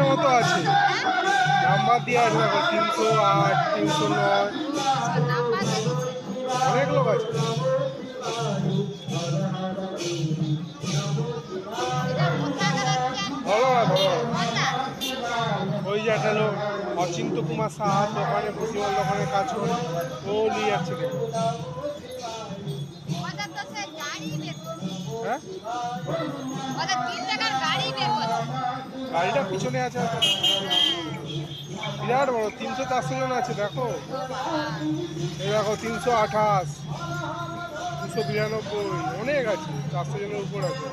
মতো আছে নাম্বার দিয়ে তিনশো আট তিনশো নয় অনেক লোক আছে ভালো ভালো। ওই যে একটা লোক। অচিন্ত কুমার সাহা দোকানে ভুসিমাল দোকানে কাজ করে, ও নিয়ে যাচ্ছে হ্যাঁ? গাড়িটা পিছনে আছে বিরাট বড়, তিনশো চারশো জন আছে, দেখো। এই দেখো, তিনশো আঠাশ, দুশো বিরানব্বই, অনেক আছে, চারশো জনের উপর আছে।